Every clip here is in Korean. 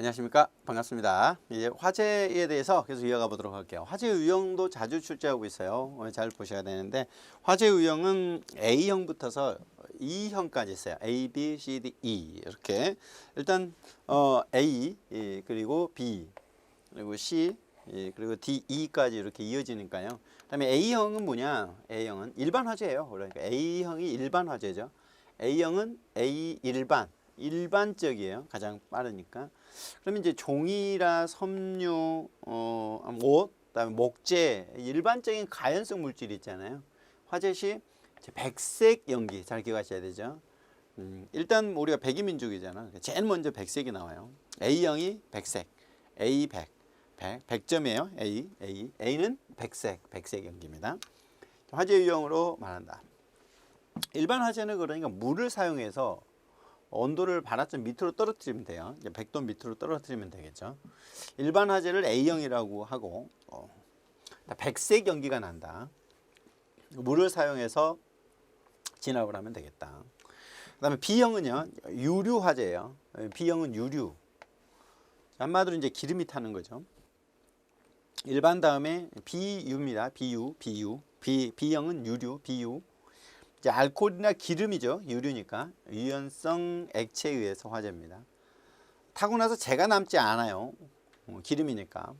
안녕하십니까 반갑습니다. 이제 화재에 대해서 계속 이어가 보도록 할게요. 화재 유형도 자주 출제하고 있어요. 어, 잘 보셔야 되는데 화재 유형은 A형 부터서 E형까지 있어요. A, B, C, D, E 이렇게 일단 어, A 예, 그리고 B 그리고 C 예, 그리고 D, E까지 이렇게 이어지니까요. 그 다음에 A형은 뭐냐? A형은 일반 화재예요. 그러니까 A형이 일반 화재죠. A형은 A 일반 일반적이에요. 가장 빠르니까. 그러면 이제 종이라 섬유, 어, 옷, 그다음에 목재 일반적인 가연성 물질 있잖아요. 화재 시 백색 연기 잘 기억하셔야 되죠. 음, 일단 우리가 백이민족이잖아. 제일 먼저 백색이 나와요. A형이 백색, A 100, 100, 100점이에요. A, A, A는 백색, 백색 연기입니다. 화재 유형으로 말한다. 일반 화재는 그러니까 물을 사용해서 온도를 반환점 밑으로 떨어뜨리면 돼요. 이제 100도 밑으로 떨어뜨리면 되겠죠. 일반 화재를 A형이라고 하고 어, 백색 연기가 난다. 물을 사용해서 진압을 하면 되겠다. 그 다음에 B형은요 유류 화재예요. B형은 유류. 한마디로 이제 기름이 타는 거죠. 일반 다음에 비유입니다. 비유, 비유. B B형은 유류, 비유. 이제 알코올이나 기름이죠. 유류니까 유연성 액체에 의해서 화재입니다. 타고 나서 재가 남지 않아요. 어, 기름이니까.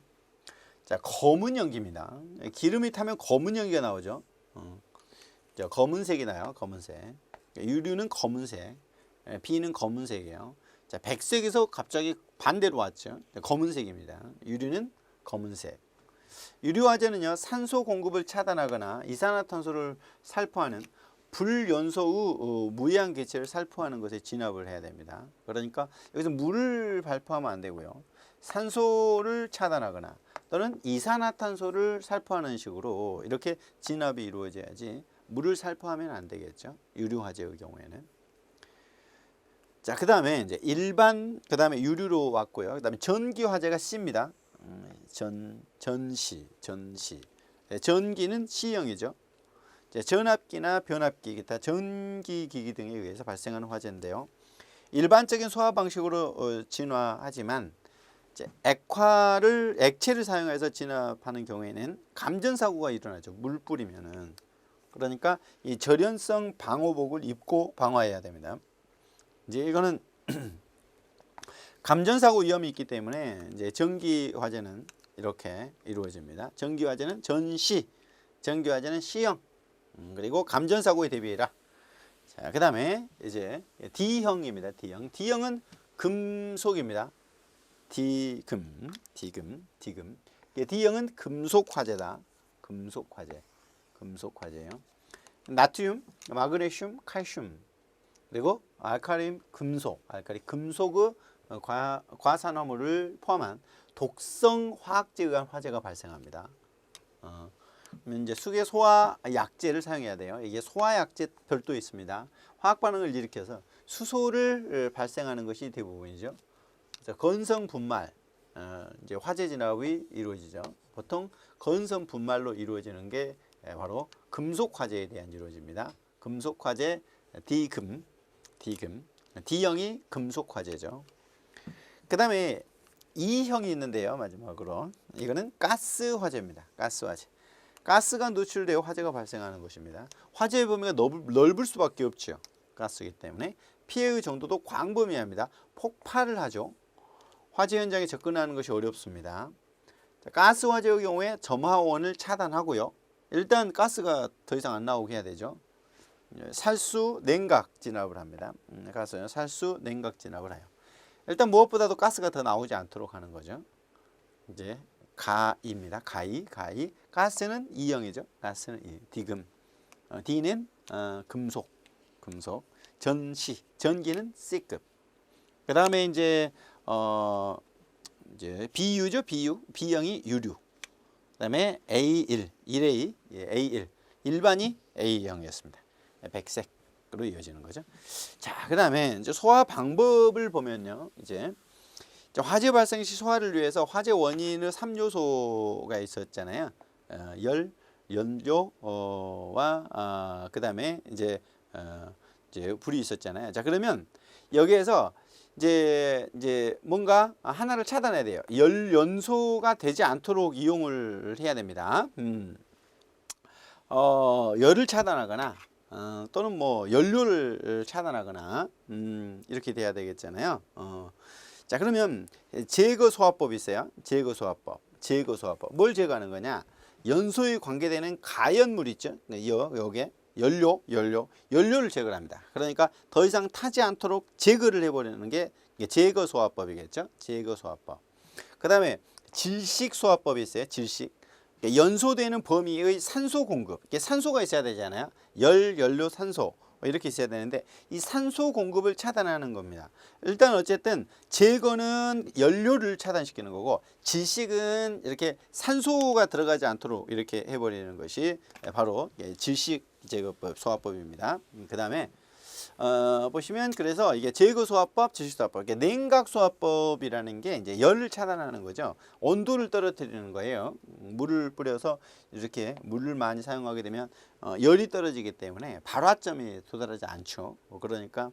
자 검은 연기입니다. 기름이 타면 검은 연기가 나오죠. 어. 자, 검은색이 나요. 검은색. 유류는 검은색. 예, B는 검은색이에요. 자 백색에서 갑자기 반대로 왔죠. 검은색입니다. 유류는 검은색. 유류 화재는요 산소 공급을 차단하거나 이산화탄소를 살포하는 불연소 후 어, 무해한 개체를 살포하는 것에 진압을 해야 됩니다. 그러니까 여기서 물을 발포하면 안 되고요. 산소를 차단하거나 또는 이산화탄소를 살포하는 식으로 이렇게 진압이 이루어져야지 물을 살포하면 안 되겠죠. 유류 화재의 경우에는. 자, 그 다음에 이제 일반 그 다음에 유류로 왔고요. 그 다음에 전기 화재가 C입니다. 음, 전 전시 전시. 네, 전기는 C형이죠. 전압기나 변압기, 기타 전기기기 등에 의해서 발생하는 화재인데요. 일반적인 소화 방식으로 어, 진화하지만 액화를 액체를 사용해서 진압하는 경우에는 감전 사고가 일어나죠. 물 뿌리면은 그러니까 이 절연성 방호복을 입고 방화해야 됩니다. 이제 이거는 감전 사고 위험이 있기 때문에 이제 전기 화재는 이렇게 이루어집니다. 전기 화재는 전시, 전기 화재는 C형. 음, 그리고 감전 사고에 대비해라. 자, 그 다음에 이제 D형입니다. D형. D형은 금속입니다. D금, D금, D금. D형은 금속 화재다. 금속 화재. 금속 화재예요. 나트륨, 마그네슘, 칼슘. 그리고 알카림 금속, 알카리 금속의 과, 과산화물을 포함한 독성 화학제에 의한 화재가 발생합니다. 어, 이제 수계 소화 약제를 사용해야 돼요. 이게 소화 약제 별도 있습니다. 화학 반응을 일으켜서 수소를 발생하는 것이 대부분이죠. 건성 분말 어, 이제 화재 진압이 이루어지죠. 보통 건성 분말로 이루어지는 게 바로 금속 화재에 대한 이루어집니다. 금속 화재 D금, D금, D형이 금속 화재죠. 그 다음에 E형이 있는데요. 마지막으로 이거는 가스 화재입니다. 가스 화재. 가스가 노출되어 화재가 발생하는 것입니다. 화재의 범위가 넓을 수밖에 없죠. 가스이기 때문에 피해의 정도도 광범위합니다. 폭발을 하죠. 화재 현장에 접근하는 것이 어렵습니다. 자, 가스 화재의 경우에 점화원을 차단하고요. 일단 가스가 더 이상 안 나오게 해야 되죠. 살수 냉각 진압을 합니다. 음, 가스는 살수 냉각 진압을 해요. 일단 무엇보다도 가스가 더 나오지 않도록 하는 거죠. 이제 가입니다. 가이, 가이. 가스는 E형이죠. 가스는 E, D금. 어, D는 어, 금속, 금속. 전시, 전기는 C급. 그 다음에 이제 어 이제 B유죠, B유. B형이 유류. 그다음에 A1, 1A, 예, A1. 일반이 A형이었습니다. 백색으로 이어지는 거죠. 자, 그다음에 이제 소화 방법을 보면요. 이제 화재 발생 시 소화를 위해서 화재 원인의 3요소가 있었잖아요. 어, 열, 연료와 어, 그다음에 이제 어, 이제 불이 있었잖아요. 자, 그러면 여기에서 이제 이제 뭔가 하나를 차단해야 돼요. 열 연소가 되지 않도록 이용을 해야 됩니다. 음. 어, 열을 차단하거나 어, 또는 뭐 연료를 차단하거나 음, 이렇게 돼야 되겠잖아요. 어. 자 그러면 제거 소화법이 있어요. 제거 소화법. 제거 소화법. 뭘 제거하는 거냐? 연소에 관계되는 가연물 있죠. 네, 여 여기에 연료, 연료, 연료를 제거합니다. 그러니까 더 이상 타지 않도록 제거를 해버리는 게 제거 소화법이겠죠. 제거 소화법. 그 다음에 질식 소화법이 있어요. 질식. 연소되는 범위의 산소 공급. 산소가 있어야 되잖아요. 열, 연료, 산소. 뭐 이렇게 있어야 되는데 이 산소 공급을 차단하는 겁니다. 일단 어쨌든 제거는 연료를 차단시키는 거고 질식은 이렇게 산소가 들어가지 않도록 이렇게 해버리는 것이 바로 질식 제거법 소화법입니다. 그 다음에 어, 보시면 그래서 이게 제거 소화법, 질식 소화법, 이게 냉각 소화법이라는 게 이제 열을 차단하는 거죠. 온도를 떨어뜨리는 거예요. 음, 물을 뿌려서 이렇게 물을 많이 사용하게 되면 어, 열이 떨어지기 때문에 발화점에 도달하지 않죠. 뭐 그러니까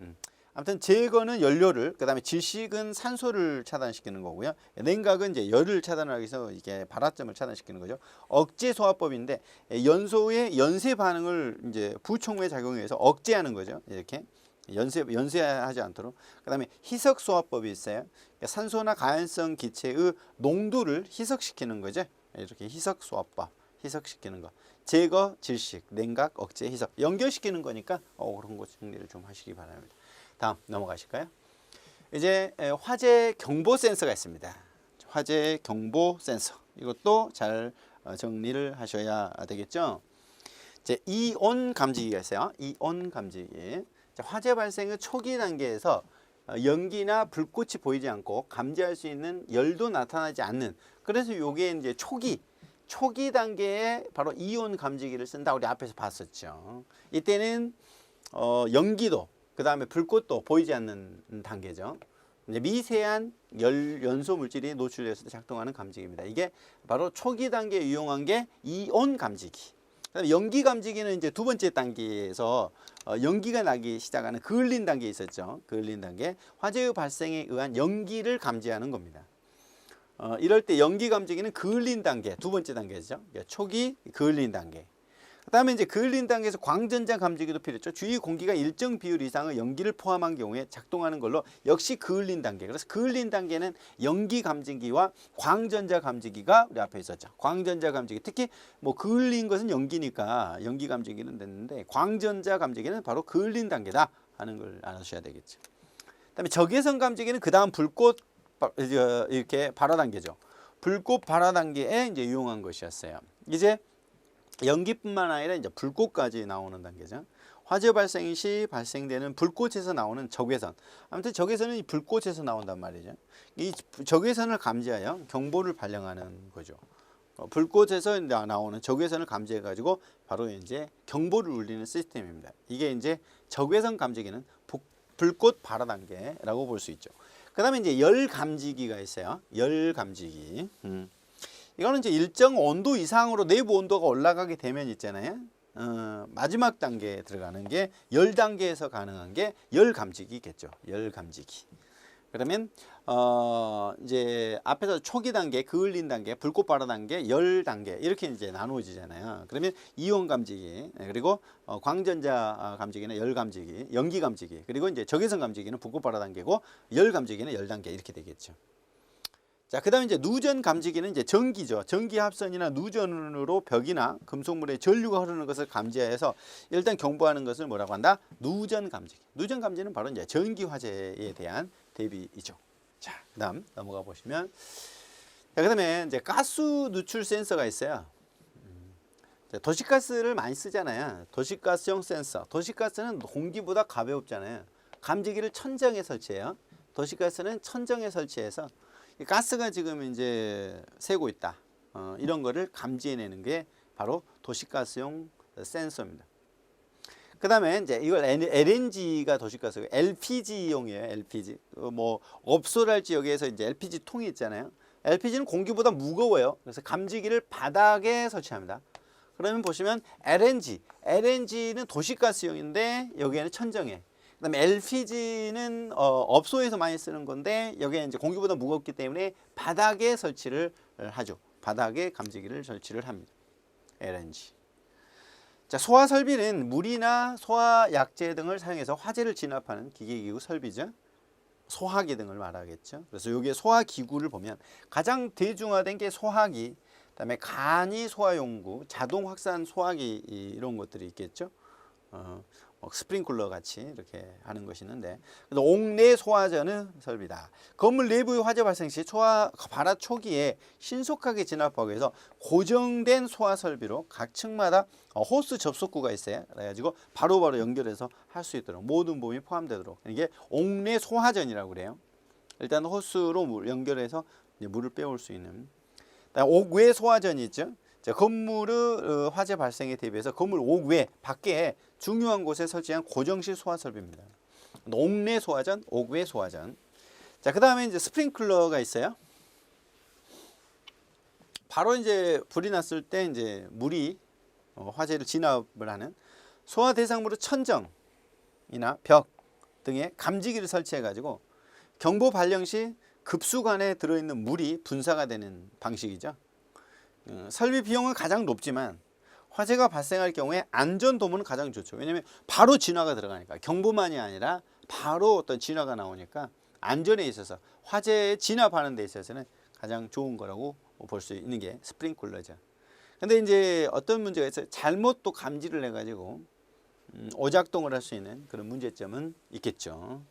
음. 아무튼 제거는 연료를 그다음에 질식은 산소를 차단시키는 거고요. 냉각은 이제 열을 차단하기 위해서 이게 발화점을 차단시키는 거죠. 억제 소화법인데 연소의 연쇄 반응을 이제 부촉매 작용에 의해서 억제하는 거죠. 이렇게 연쇄 연쇄하지 않도록. 그다음에 희석 소화법이 있어요. 그러니까 산소나 가연성 기체의 농도를 희석시키는 거죠. 이렇게 희석 소화법. 희석시키는 거. 제거, 질식, 냉각, 억제, 희석 연결시키는 거니까 어, 그런 거 정리를 좀 하시기 바랍니다. 다음 넘어가실까요? 이제 에, 화재 경보 센서가 있습니다. 화재 경보 센서 이것도 잘 어, 정리를 하셔야 되겠죠. 이제 이온 감지기가 있어요. 이온 감지기. 자, 화재 발생의 초기 단계에서 어, 연기나 불꽃이 보이지 않고 감지할 수 있는 열도 나타나지 않는 그래서 요게 이제 초기 초기 단계에 바로 이온 감지기를 쓴다 우리 앞에서 봤었죠. 이때는 어, 연기도 그 다음에 불꽃도 보이지 않는 단계죠. 미세한 열 연소 물질이 노출돼서 작동하는 감지기입니다. 이게 바로 초기 단계에 이용한 게 이온 감지기. 연기 감지기는 이제 두 번째 단계에서 어, 연기가 나기 시작하는 그을린 단계에 있었죠. 그을린 단계 화재의 발생에 의한 연기를 감지하는 겁니다. 어, 이럴 때 연기 감지기는 그을린 단계 두 번째 단계죠. 그러니까 초기 그을린 단계. 그다음에 이제 그을린 단계에서 광전자 감지기도 필요했죠. 주위 공기가 일정 비율 이상의 연기를 포함한 경우에 작동하는 걸로 역시 그을린 단계. 그래서 그을린 단계는 연기 감지기와 광전자 감지기가 우리 앞에 있었죠. 광전자 감지기 특히 뭐 그을린 것은 연기니까 연기 감지기는 됐는데 광전자 감지기는 바로 그을린 단계다 하는 걸 알아주셔야 되겠죠. 그다음에 적외선 감지기는 그다음 불꽃 이렇게 발화 단계죠. 불꽃 발화 단계에 이제 이용한 것이었어요. 이제 연기뿐만 아니라 이제 불꽃까지 나오는 단계죠. 화재 발생 시 발생되는 불꽃에서 나오는 적외선. 아무튼 적외선은 이 불꽃에서 나온단 말이죠. 이 적외선을 감지하여 경보를 발령하는 거죠. 어, 불꽃에서 나- 나오는 적외선을 감지해 가지고 바로 이제 경보를 울리는 시스템입니다. 이게 이제 적외선 감지기는 부- 불꽃 발화 단계라고 볼 수 있죠. 그다음에 이제 열 감지기가 있어요. 열 감지기. 음. 이거는 이제 일정 온도 이상으로 내부 온도가 올라가게 되면 있잖아요. 어, 마지막 단계에 들어가는 게 열 단계에서 가능한 게 열 감지기겠죠. 열 감지기. 그러면 어 이제 앞에서 초기 단계, 그을린 단계, 불꽃 발화 단계, 열 단계 이렇게 이제 나누어지잖아요. 그러면 이온 감지기 네, 그리고 어, 광전자 아, 감지기는 열 감지기, 연기 감지기 그리고 이제 적외선 감지기는 불꽃 발화 단계고 열 감지기는 열 단계 이렇게 되겠죠. 자, 그 다음에 이제 누전 감지기는 이제 전기죠. 전기 합선이나 누전으로 벽이나 금속물에 전류가 흐르는 것을 감지해서 일단 경보하는 것을 뭐라고 한다? 누전 감지기. 누전 감지는 바로 이제 전기 화재에 대한 대비이죠. 자, 그 다음 넘어가 보시면 자, 그 다음에 이제 가스 누출 센서가 있어요. 음, 자, 도시가스를 많이 쓰잖아요. 도시가스용 센서. 도시가스는 공기보다 가볍잖아요. 감지기를 천정에 설치해요. 도시가스는 천정에 설치해서 이 가스가 지금 이제 새고 있다. 어, 이런 거를 감지해내는 게 바로 도시가스용 센서입니다. 그 다음에 이제 이걸 LNG가 도시가스고 LPG용이에요. LPG. 어, 뭐 업소랄 지역에서 이제 LPG 통이 있잖아요. LPG는 공기보다 무거워요. 그래서 감지기를 바닥에 설치합니다. 그러면 보시면 LNG, LNG는 도시가스용인데 여기에는 천정에 그다음에 LPG는 어, 업소에서 많이 쓰는 건데 여기에 이제 공기보다 무겁기 때문에 바닥에 설치를 하죠. 바닥에 감지기를 설치를 합니다. LNG. 자, 소화 설비는 물이나 소화 약재 등을 사용해서 화재를 진압하는 기계기구 설비죠. 소화기 등을 말하겠죠. 그래서 여기에 소화기구를 보면 가장 대중화된 게 소화기, 그다음에 간이 소화용구, 자동 확산 소화기 이- 이런 것들이 있겠죠. 어, 뭐 스프링클러 같이 이렇게 하는 것이 있는데 옥내 소화전은 설비다. 건물 내부의 화재 발생 시 소화 발화 초기에 신속하게 진압하기 위해서 고정된 소화 설비로 각 층마다 어, 호스 접속구가 있어요. 그래가지고 바로바로 연결해서 할 수 있도록 모든 부분이 포함되도록 이게 옥내 소화전이라고 그래요. 일단 호스로 물 연결해서 물을 빼올 수 있는. 옥외 소화전이 있죠. 자, 건물의 어, 화재 발생에 대비해서 건물 옥외 밖에 중요한 곳에 설치한 고정식 소화 설비입니다. 옥내 소화전, 옥외 소화전. 자, 그 다음에 이제 스프링클러가 있어요. 바로 이제 불이 났을 때 이제 물이 어, 화재를 진압을 하는 소화 대상물의 천정이나 벽 등에 감지기를 설치해 가지고 경보 발령 시 급수관에 들어있는 물이 분사가 되는 방식이죠. 어, 설비 비용은 가장 높지만 화재가 발생할 경우에 안전 도모는 가장 좋죠. 왜냐하면 바로 진화가 들어가니까 경보만이 아니라 바로 어떤 진화가 나오니까 안전에 있어서 화재에 진압하는 데 있어서는 가장 좋은 거라고 볼 수 있는 게 스프링클러죠. 근데 이제 어떤 문제가 있어요. 잘못 또 감지를 해가지고 음, 오작동을 할 수 있는 그런 문제점은 있겠죠.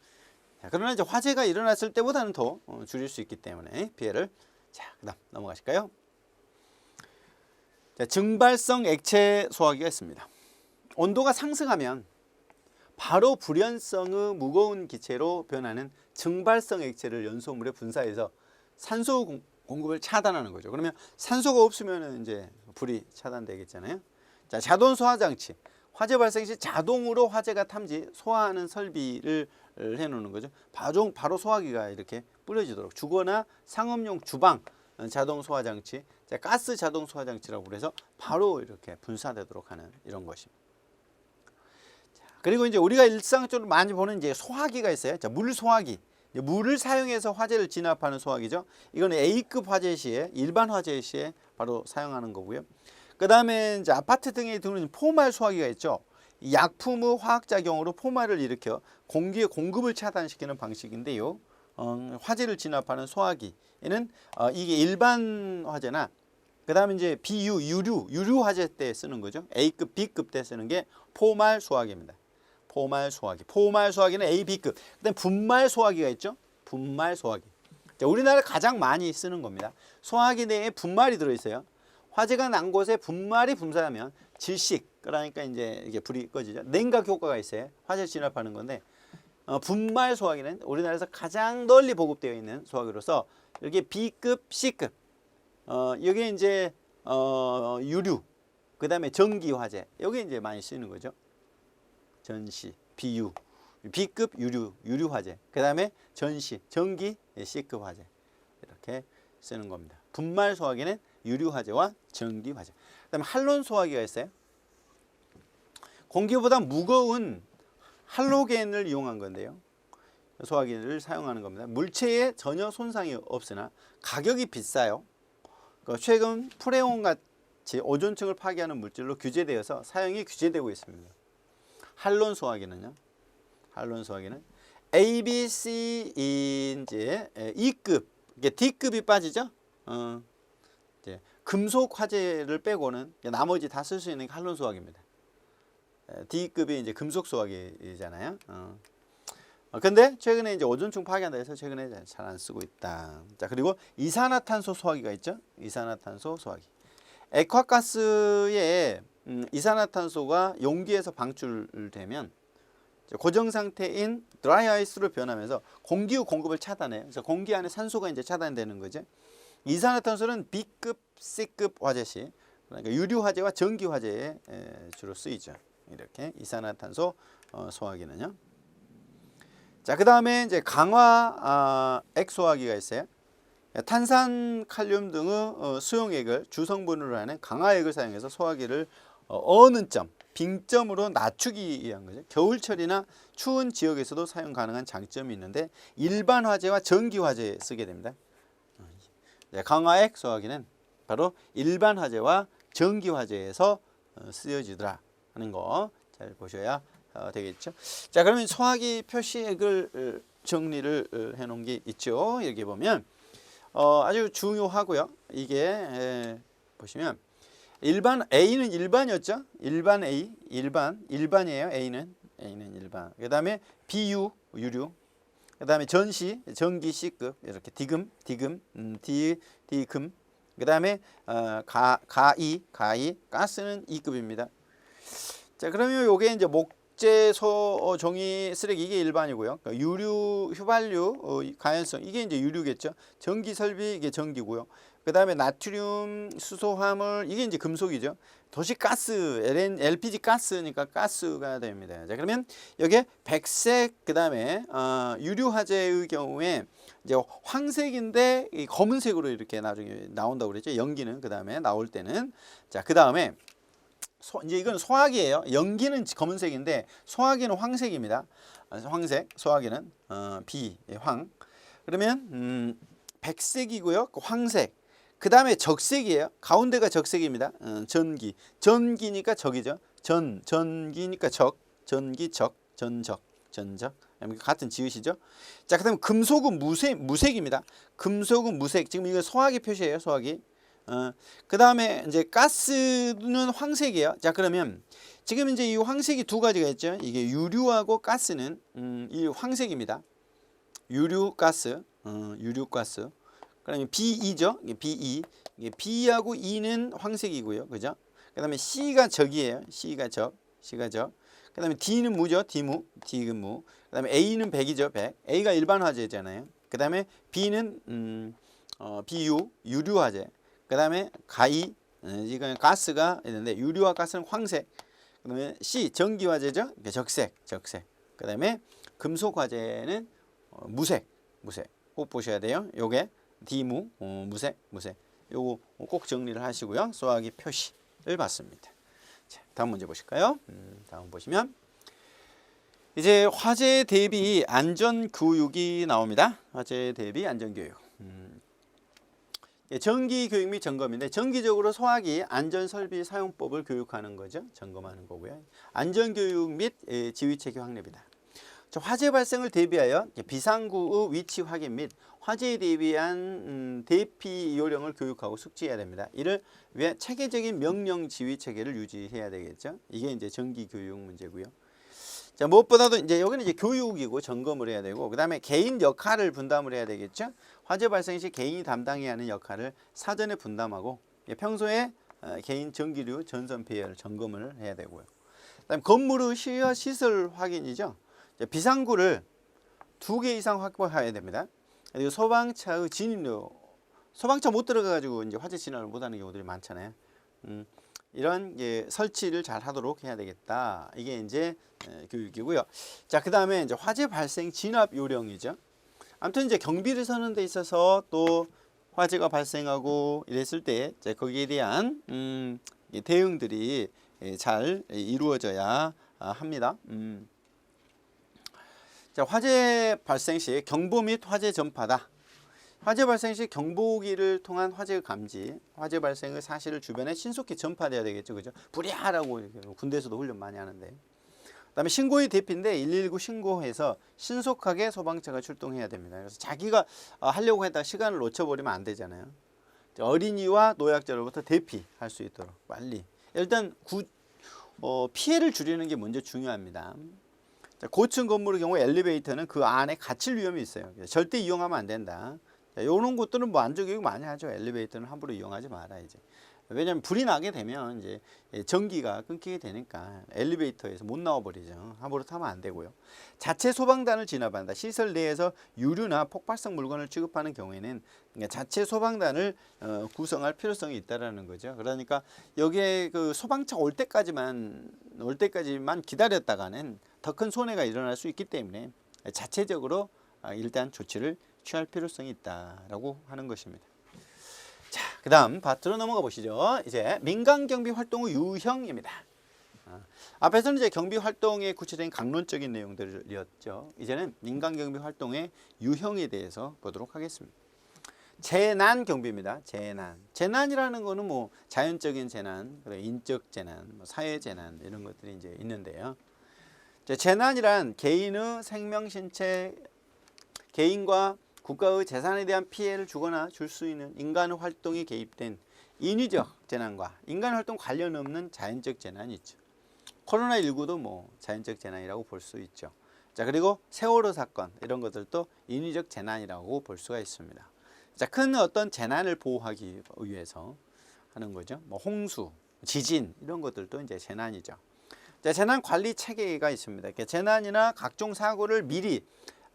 자, 그러나 이제 화재가 일어났을 때보다는 더 어, 줄일 수 있기 때문에 피해를 자 그다음 넘어가실까요? 자, 증발성 액체 소화기가 있습니다. 온도가 상승하면 바로 불연성의 무거운 기체로 변하는 증발성 액체를 연소물에 분사해서 산소 공- 공급을 차단하는 거죠. 그러면 산소가 없으면 이제 불이 차단되겠잖아요. 자, 자동 소화 장치. 화재 발생 시 자동으로 화재가 탐지 소화하는 설비를 해 놓는 거죠. 바로, 소화기가 이렇게 뿌려지도록 주거나 상업용 주방 어, 자동 소화 장치, 자, 가스 자동 소화 장치라고 그래서 바로 이렇게 분사되도록 하는 이런 것입니다. 자, 그리고 이제 우리가 일상적으로 많이 보는 이제 소화기가 있어요. 자, 물 소화기. 물을 사용해서 화재를 진압하는 소화기죠. 이거는 A급 화재 시에 일반 화재 시에 바로 사용하는 거고요. 그 다음에 이제 아파트 등에 두는 포말 소화기가 있죠. 이 약품의 화학 작용으로 포말을 일으켜 공기의 공급을 차단시키는 방식인데요. 어, 화재를 진압하는 소화기 에는 어, 이게 일반 화재나 그다음에 이제 비유 유류 유류 화재 때 쓰는 거죠. A급, B급 때 쓰는 게 포말 소화기입니다. 포말 소화기. 포말 소화기는 A, B급. 그다음 분말 소화기가 있죠. 분말 소화기. 자, 우리나라 가장 많이 쓰는 겁니다. 소화기 내에 분말이 들어 있어요. 화재가 난 곳에 분말이 분사하면 질식 그러니까 이제 이게 불이 꺼지죠. 냉각 효과가 있어요. 화재 진압하는 건데 어, 분말 소화기는 우리나라에서 가장 널리 보급되어 있는 소화기로서 여기 B급, C급 어, 여기에 이제 어, 유류 그다음에 전기 화재 여기 이제 많이 쓰이는 거죠. 전시, 비유, B급 유류, 유류 화재. 그다음에 전시, 전기, C급 화재. 이렇게 쓰는 겁니다. 분말 소화기는 유류 화재와 전기 화재. 그다음에 할론 소화기가 있어요. 공기보다 무거운 할로겐을 이용한 건데요. 소화기를 사용하는 겁니다. 물체에 전혀 손상이 없으나 가격이 비싸요. 그 최근 프레온 같이 오존층을 파괴하는 물질로 규제되어서 사용이 규제되고 있습니다. 할론 소화기는요. 할론 소화기는 A, B, C 이제 E급, 이게 D급이 빠지죠. 어, 이제 금속 화재를 빼고는 나머지 다 쓸 수 있는 게 할론 소화기입니다. 에, D급이 이제 금속 소화기잖아요. 어. 어, 근데 최근에 이제 오존층 파괴한다 해서 최근에 잘 안 쓰고 있다. 자, 그리고 이산화탄소 소화기가 있죠. 이산화탄소 소화기. 액화가스의 음, 이산화탄소가 용기에서 방출되면 고정 상태인 드라이 아이스로 변하면서 공기의 공급을 차단해요. 그래서 공기 안에 산소가 이제 차단되는 거죠. 이산화탄소는 B급, C급 화재 시 그러니까 유류 화재와 전기 화재에 에, 주로 쓰이죠. 이렇게 이산화탄소 어, 소화기는요. 자, 그 다음에 이제 강화 아, 액 소화기가 있어요. 탄산, 칼륨 등의 어, 수용액을 주성분으로 하는 강화액을 사용해서 소화기를 어, 느 점, 빙점으로 낮추기 위한 거죠. 겨울철이나 추운 지역에서도 사용 가능한 장점이 있는데 일반 화재와 전기 화재에 쓰게 됩니다. 네, 강화액 소화기는 바로 일반 화재와 전기 화재에서 어, 쓰여지더라 하는 거 잘 보셔야 어, 되겠죠. 자 그러면 소화기 표시액을 어, 정리를 어, 해놓은 게 있죠. 여기 보면 어, 아주 중요하고요. 이게 에, 보시면 일반 A는 일반이었죠. 일반 A, 일반 일반이에요. A는 A는 일반. 그다음에 BU 유류. 그다음에 전시 전기 C급 이렇게 D금 D금 음, D D금. 그다음에 어, 가 가이 가이 가스는 2급입니다. 자 그러면 요게 이제 목 재소 어, 종이 쓰레기 이게 일반이고요. 그러니까 유류 휘발유 어, 가연성 이게 이제 유류겠죠. 전기 설비 이게 전기고요. 그다음에 나트륨 수소 화물 이게 이제 금속이죠. 도시가스 LN, LPG 가스니까 가스가 됩니다. 자 그러면 여기에 백색 그다음에 어, 유류 화재의 경우에 이제 황색인데 이 검은색으로 이렇게 나중에 나온다고 그랬죠. 연기는 그다음에 나올 때는 자 그다음에 소, 이제 이건 소화기예요. 연기는 검은색인데 소화기는 황색입니다. 아, 황색 소화기는 어, B 예, 황. 그러면 음, 백색이고요. 그 황색. 그 다음에 적색이에요. 가운데가 적색입니다. 어, 전기. 전기니까 적이죠. 전 전기니까 적. 전기 적. 전적. 전적. 같은 지읒이죠. 자, 그 다음에 금속은 무색 무색입니다. 금속은 무색. 지금 이거 소화기 표시예요. 소화기. 어, 그 다음에 이제 가스는 황색이에요. 자, 그러면 지금 이제 이 황색이 두 가지가 있죠. 이게 유류하고 가스는 음, 이 황색입니다. 유류 가스, 어, 유류 가스. 그다음에 B2죠. 이게 B2. 이게 B하고 E는 황색이고요. 그죠? 그다음에 C가 적이에요. C가 적. C가 적. 그다음에 D는 무죠. D무. D는 무. 그다음에 A는 100이죠. 100. A가 일반 화재잖아요. 그다음에 B는 음, 어, BU 유류 화재. 그 다음에 가이 어, 이건 가스가 있는데 유류와 가스는 황색. 그 다음에 C 전기 화재죠. 이게 적색. 적색. 그 다음에 금속 화재는 어, 무색. 무색. 꼭 보셔야 돼요. 요게 디무 어, 무색 무색 요거 꼭 정리를 하시고요 소화기 표시를 받습니다 자, 다음 문제 보실까요 음, 다음 보시면 이제 화재 대비 안전 교육이 나옵니다 화재 대비 안전 교육 정기 교육 및 점검인데 정기적으로 소화기 안전 설비 사용법을 교육하는 거죠 점검하는 거고요 안전 교육 및 예, 지휘 체계 확립이다 자, 화재 발생을 대비하여 비상구의 위치 확인 및 화재에 대비한 음, 대피 요령을 교육하고 숙지해야 됩니다. 이를 위해 체계적인 명령 지휘 체계를 유지해야 되겠죠. 이게 이제 정기 교육 문제고요. 자, 무엇보다도 이제 여기는 이제 교육이고 점검을 해야 되고 그다음에 개인 역할을 분담을 해야 되겠죠. 화재 발생 시 개인이 담당해야 하는 역할을 사전에 분담하고 예, 평소에 어, 개인 전기류 전선 배열 점검을 해야 되고요. 그다음 건물의 시야 시설 확인이죠. 비상구를 두 개 이상 확보해야 됩니다. 그리고 소방차의 진입로, 소방차 못 들어가가지고 이제 화재 진압을 못하는 경우들이 많잖아요. 음, 이런 예, 설치를 잘 하도록 해야 되겠다. 이게 이제 에, 교육이고요. 자, 그 다음에 이제 화재 발생 진압 요령이죠. 아무튼 이제 경비를 서는 데 있어서 또 화재가 발생하고 이랬을 때 이제 거기에 대한 음, 대응들이 예, 잘 이루어져야 합니다. 음. 자, 화재 발생 시 경보 및 화재 전파다. 화재 발생 시 경보기를 통한 화재 감지, 화재 발생의 사실을 주변에 신속히 전파돼야 되겠죠, 그죠? 불이하라고 군대에서도 훈련 많이 하는데. 그다음에 신고의 대피인데 119 신고해서 신속하게 소방차가 출동해야 됩니다. 그래서 자기가 어, 하려고 했다가 시간을 놓쳐버리면 안 되잖아요. 어린이와 노약자로부터 대피할 수 있도록 빨리. 일단 구, 어, 피해를 줄이는 게 먼저 중요합니다. 자, 고층 건물의 경우 엘리베이터는 그 안에 갇힐 위험이 있어요. 절대 이용하면 안 된다. 자, 이런 것들은 뭐 안전교육 많이 하죠. 엘리베이터는 함부로 이용하지 말아야지. 왜냐하면 불이 나게 되면 이제 전기가 끊기게 되니까 엘리베이터에서 못 나와버리죠. 함부로 타면 안 되고요. 자체 소방단을 진압한다. 시설 내에서 유류나 폭발성 물건을 취급하는 경우에는 그러니까 자체 소방단을 어, 구성할 필요성이 있다라는 거죠. 그러니까 여기에 그 소방차 올 때까지만 올 때까지만 기다렸다가는 더 큰 손해가 일어날 수 있기 때문에 자체적으로 아, 일단 조치를 취할 필요성이 있다라고 하는 것입니다. 자, 그 다음 파트로 넘어가 보시죠. 이제 민간 경비 활동 후 유형입니다. 아, 앞에서는 이제 경비 활동에 구체적인 강론적인 내용들이었죠. 이제는 민간 경비 활동의 유형에 대해서 보도록 하겠습니다. 재난 경비입니다. 재난. 재난이라는 거는 뭐 자연적인 재난, 인적 재난, 뭐 사회 재난 이런 것들이 이제 있는데요. 재난이란 개인의 생명, 신체, 개인과 국가의 재산에 대한 피해를 주거나 줄 수 있는 인간의 활동이 개입된 인위적 재난과 인간 활동 관련 없는 자연적 재난이 있죠. 코로나 19도 뭐 자연적 재난이라고 볼 수 있죠. 자 그리고 세월호 사건 이런 것들도 인위적 재난이라고 볼 수가 있습니다. 자, 큰 어떤 재난을 보호하기 위해서 하는 거죠. 뭐 홍수, 지진 이런 것들도 이제 재난이죠. 자, 재난 관리 체계가 있습니다. 재난이나 각종 사고를 미리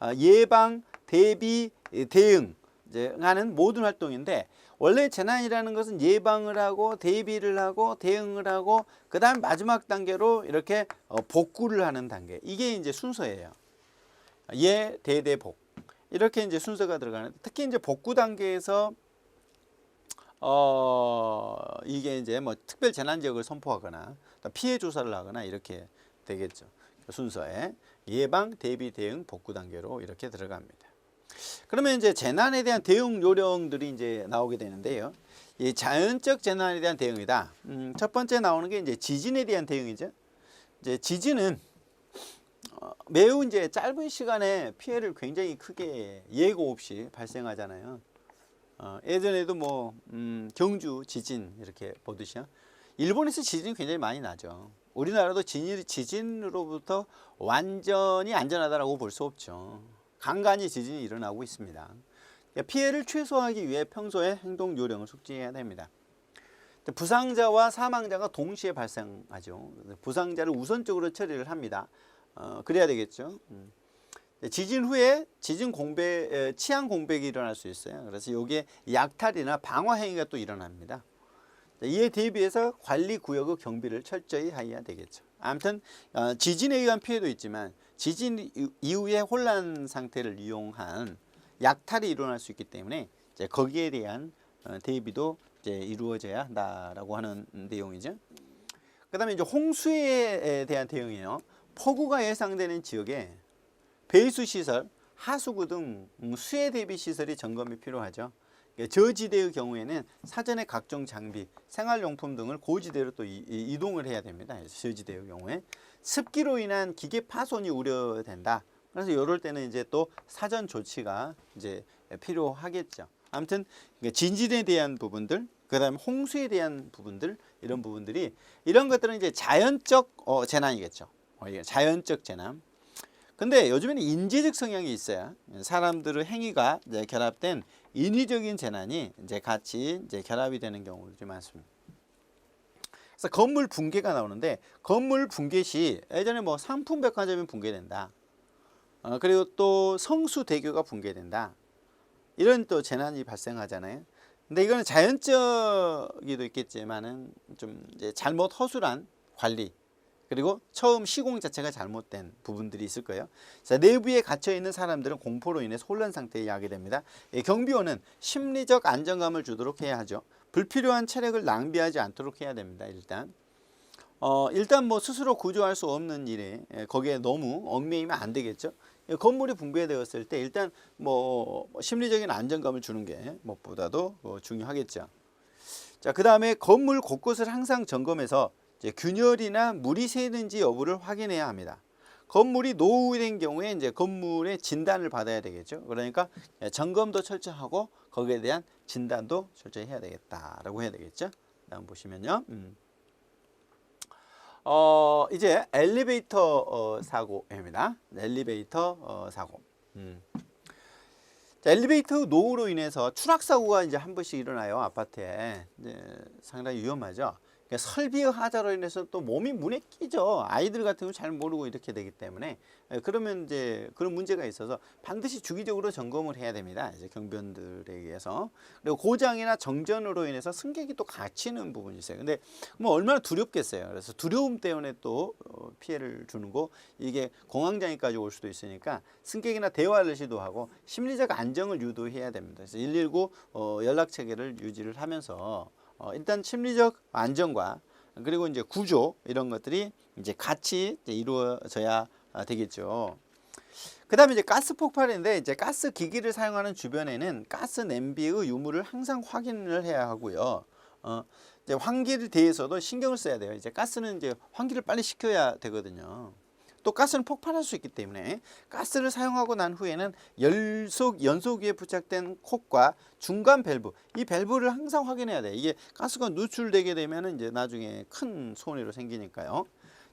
어, 예방, 대비, 대응 이제 하는 모든 활동인데 원래 재난이라는 것은 예방을 하고 대비를 하고 대응을 하고 그다음 마지막 단계로 이렇게 어, 복구를 하는 단계 이게 이제 순서예요. 예, 대, 대, 복. 이렇게 이제 순서가 들어가는 특히 이제 복구 단계에서 어 이게 이제 뭐 특별 재난 지역을 선포하거나 피해 조사를 하거나 이렇게 되겠죠 순서에 예방 대비 대응 복구 단계로 이렇게 들어갑니다. 그러면 이제 재난에 대한 대응 요령들이 이제 나오게 되는데요. 이 자연적 재난에 대한 대응이다. 음, 첫 번째 나오는 게 이제 지진에 대한 대응이죠. 이제 지진은 어, 매우 이제 짧은 시간에 피해를 굉장히 크게 예고 없이 발생하잖아요. 어, 예전에도 뭐 음, 경주 지진 이렇게 보듯이요. 일본에서 지진이 굉장히 많이 나죠. 우리나라도 지진, 지진으로부터 완전히 안전하다라고 볼 수 없죠. 간간히 지진이 일어나고 있습니다. 그러니까 피해를 최소화하기 위해 평소에 행동 요령을 숙지해야 됩니다. 부상자와 사망자가 동시에 발생하죠. 부상자를 우선적으로 처리를 합니다. 어, 그래야 되겠죠. 음. 지진 후에 지진 공백, 에, 치안 공백이 일어날 수 있어요. 그래서 여기에 약탈이나 방화 행위가 또 일어납니다. 이에 대비해서 관리 구역의 경비를 철저히 하여야 되겠죠. 아무튼 어, 지진에 의한 피해도 있지만 지진 이후에 혼란 상태를 이용한 약탈이 일어날 수 있기 때문에 이제 거기에 대한 어, 대비도 이제 이루어져야 한다라고 하는 내용이죠. 그다음에 이제 홍수에 대한 대응이에요. 폭우가 예상되는 지역에 배수 시설, 하수구 등 수해 대비 시설이 점검이 필요하죠. 저지대의 경우에는 사전에 각종 장비, 생활용품 등을 고지대로 또 이, 동을 해야 됩니다. 저지대의 경우에 습기로 인한 기계 파손이 우려된다. 그래서 이럴 때는 이제 또 사전 조치가 이제 필요하겠죠. 아무튼 진진에 대한 부분들, 그다음에 홍수에 대한 부분들 이런 부분들이 이런 것들은 이제 자연적 어, 재난이겠죠. 어, 자연적 재난. 근데 요즘에는 인지적 성향이 있어요. 사람들의 행위가 이제 결합된 인위적인 재난이 이제 같이 이제 결합이 되는 경우들이 많습니다. 그래서 건물 붕괴가 나오는데 건물 붕괴 시 예전에 뭐 상품 백화점이 붕괴된다. 어, 그리고 또 성수대교가 붕괴된다. 이런 또 재난이 발생하잖아요. 근데 이거는 자연적이도 있겠지만은 좀 잘못 허술한 관리 그리고 처음 시공 자체가 잘못된 부분들이 있을 거예요. 자, 내부에 갇혀 있는 사람들은 공포로 인해 혼란 상태에 야게 됩니다. 예, 경비원은 심리적 안정감을 주도록 해야 하죠. 불필요한 체력을 낭비하지 않도록 해야 됩니다. 일단. 어, 일단 뭐 스스로 구조할 수 없는 일에 예, 거기에 너무 얽매이면 안 되겠죠. 예, 건물이 붕괴되었을 때 일단 뭐 심리적인 안정감을 주는 게 무엇보다도 뭐 중요하겠죠. 자, 그 다음에 건물 곳곳을 항상 점검해서 균열이나 물이 새는지 여부를 확인해야 합니다. 건물이 노후된 경우에 이제 건물의 진단을 받아야 되겠죠. 그러니까 점검도 철저하고 거기에 대한 진단도 철저히 해야 되겠다라고 해야 되겠죠. 다음 보시면요. 음. 어, 이제 엘리베이터 어, 사고입니다. 엘리베이터 어, 사고. 음. 자, 엘리베이터 노후로 인해서 추락 사고가 이제 한 번씩 일어나요 아파트에 이제 상당히 위험하죠. 그러니까 설비의 하자로 인해서 또 몸이 문에 끼죠. 아이들 같은 경우 잘 모르고 이렇게 되기 때문에 예, 그러면 이제 그런 문제가 있어서 반드시 주기적으로 점검을 해야 됩니다. 이제 경비원들에 의해서 그리고 고장이나 정전으로 인해서 승객이 또 갇히는 부분이 있어요. 근데 뭐 얼마나 두렵겠어요. 그래서 두려움 때문에 또 어, 피해를 주는 거 이게 공황장애까지 올 수도 있으니까 승객이나 대화를 시도하고 심리적 안정을 유도해야 됩니다. 그래서 119 어, 연락 체계를 유지를 하면서 어, 일단 심리적 안정과 그리고 이제 구조 이런 것들이 이제 같이 이제 이루어져야 아, 되겠죠. 그다음에 이제 가스 폭발인데 이제 가스 기기를 사용하는 주변에는 가스 냄비의 유무를 항상 확인을 해야 하고요. 어, 이제 환기에 대해서도 신경을 써야 돼요. 이제 가스는 이제 환기를 빨리 시켜야 되거든요. 또 가스는 폭발할 수 있기 때문에 가스를 사용하고 난 후에는 연속 연소기에 부착된 콕과 중간 밸브 이 밸브를 항상 확인해야 돼. 이게 가스가 누출되게 되면은 이제 나중에 큰 손해로 생기니까요.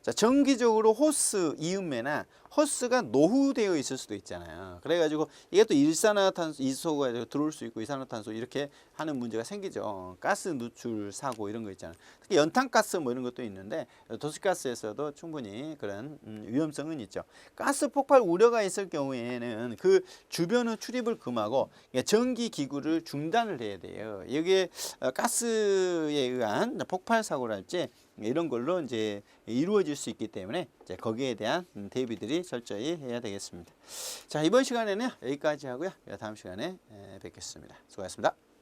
자, 정기적으로 호스 이음매나 호스가 노후되어 있을 수도 있잖아요. 그래가지고 이게 또 일산화탄소 이소가 들어올 수 있고 이산화탄소 이렇게 하는 문제가 생기죠. 가스 누출 사고 이런 거 있잖아요. 특히 연탄가스 뭐 이런 것도 있는데 도시가스에서도 충분히 그런 음, 위험성은 있죠. 가스 폭발 우려가 있을 경우에는 그 주변의 출입을 금하고 전기 기구를 중단을 해야 돼요. 여기에 어, 가스에 의한 폭발 사고랄지 이런 걸로 이제 이루어질 수 있기 때문에 거기에 대한 음, 대비들이 철저히 해야 되겠습니다. 자 이번 시간에는 여기까지 하고요. 다음 시간에 에, 뵙겠습니다. 수고하셨습니다.